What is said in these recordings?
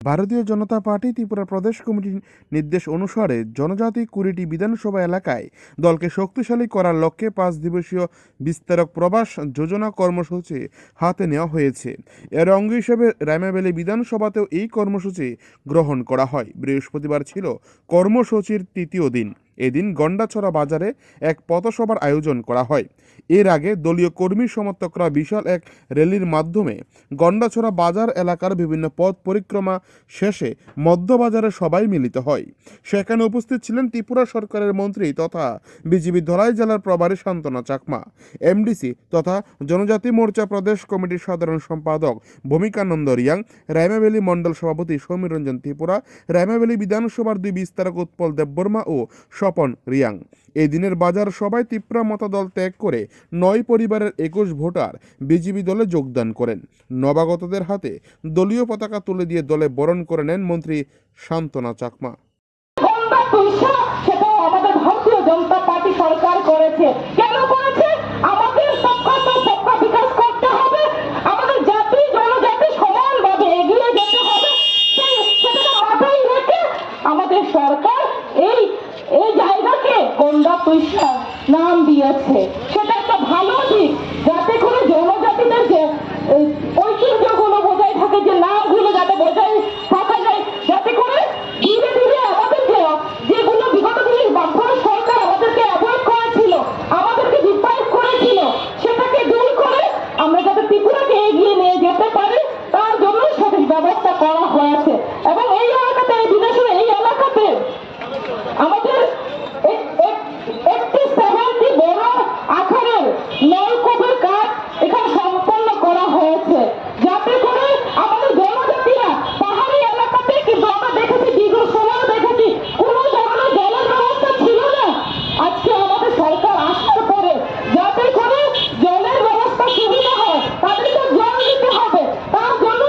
ভারতীয় জনতা পার্টি ত্রিপুরা প্রদেশ কমিটির নির্দেশ অনুসারে জনজাতি কুড়িটি বিধানসভা এলাকায় দলকে শক্তিশালী করার লক্ষ্যে পাঁচ দিবসীয় বিস্তারক প্রবাস যোজনা কর্মসূচি হাতে নেওয়া হয়েছে। এর অঙ্গ হিসেবে রায়মাবেলি বিধানসভাতেও এই কর্মসূচি গ্রহণ করা হয়। বৃহস্পতিবার ছিল কর্মসূচির তৃতীয় দিন। এদিন গন্ডাছড়া বাজারে এক পথসভার আয়োজন করা হয়। এর আগে দলীয় কর্মী সমর্থকরা বিশাল এক র্যালির মাধ্যমে গন্ডাছড়া বাজার এলাকার বিভিন্ন পথ পরিক্রমা শেষে মধ্যবাজারে সবাই মিলিত হয়। সেখানে উপস্থিত ছিলেন ত্রিপুরা সরকারের মন্ত্রী তথা বিজেপি ধলাই জেলার প্রভারী শান্তনা চাকমা, এমডিসি তথা জনজাতি মোর্চা প্রদেশ কমিটির সাধারণ সম্পাদক ভূমিকানন্দ রিয়াং, রায়মাবেলি মণ্ডল সভাপতি সমীর রঞ্জন ত্রিপুরা, রায়মাবেলি বিধানসভার দুই বিস্তারক উৎপল দেববর্মা ও স্বপন রিয়াং। এই দিনের বাজার সবাই তিপ্রা মতাদল ত্যাগ করে নয় পরিবারের একুশ ভোটার বিজেপি দলে যোগদান করেন। নবাগতদের হাতে দলীয় পতাকা তুলে দিয়ে দলে বরণ করে নেন মন্ত্রী শান্তনা চাকমা গঙ্গা পয়সা সেটা আমাদের ভারতীয় জনতা পার্টি সরকার করেছে কেন করেছে আমাদের সবকা তো সবকা বিকাশ করতে হবে আমাদের জাতি জনজাতি সমানভাবে এগিয়ে যেতে হবে সেই সেটাকে মাথায় রেখে আমাদের সরকার এই এই জায়গাকে পয়সা নাম দিয়েছে সেটা একটা ভালো দিক যাতে করে জনজাতিদের যে এই, ঐতিহ্যগুলো বজায় থাকে যে নামগুলো যাতে বজায় থাকা যায় যাতে করে ধীরে ধীরে আমাদের যে যেগুলো বিগত দিনের বামফ্রন্ট সরকার আমাদেরকে অ্যাভয়েড করেছিল আমাদেরকে ডিপ্রাইভ করেছিল সেটাকে দূর করে আমরা যাতে ত্রিপুরাকে এগিয়ে নিয়ে যেতে পারি তার জন্য সঠিক ব্যবস্থা করা হয়েছে এবং এই এলাকাতে এই বিদেশের এই এলাকাতে আমাদের এক- এক- একটি সেভেন্টি বড় আকারের নলকূপের কাজ এখানে সম্পন্ন করা হয়েছে আজকে আমাদের সরকার আসার পরে যাতে জলের ব্যবস্থা সুবিধা হয়, তাদেরকে জল দিতে হবে। তার জন্য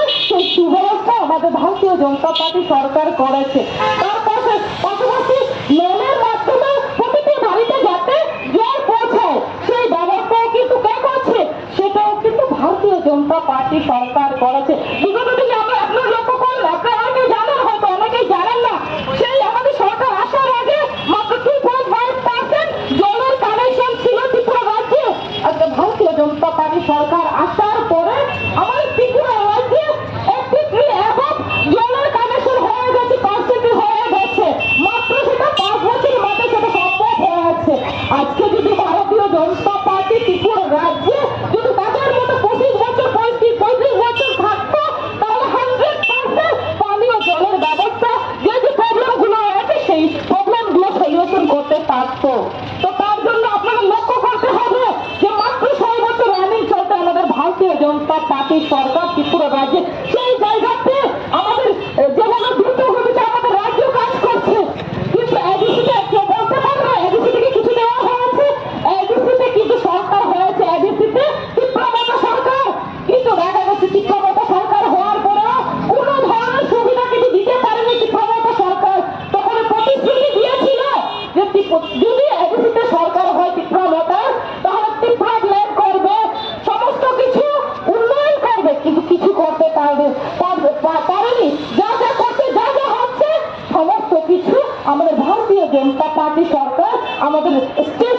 আমাদের ভারতীয় জনতা পার্টি সরকার করেছে। তার পাশে পাশাপাশি নলের মাধ্যমে প্রতিটি বাড়িতে যাতে জল পৌঁছায় সেই ব্যবস্থাও কিন্তু কে করছে সেটাও কিন্তু ভারতীয় জনতা পার্টি সরকার করেছে। হয়তো, অনেকেই জানেন না। সেই আমাদের সরকার আসার আগে মাত্র ছিল পার্টি সরকার আসার পরে আমার ত্রিপুরা ভারতীয় জনতা পার্টি সরকার আমাদের ভারতীয় জনতা পার্টি সরকার আমাদের স্টেট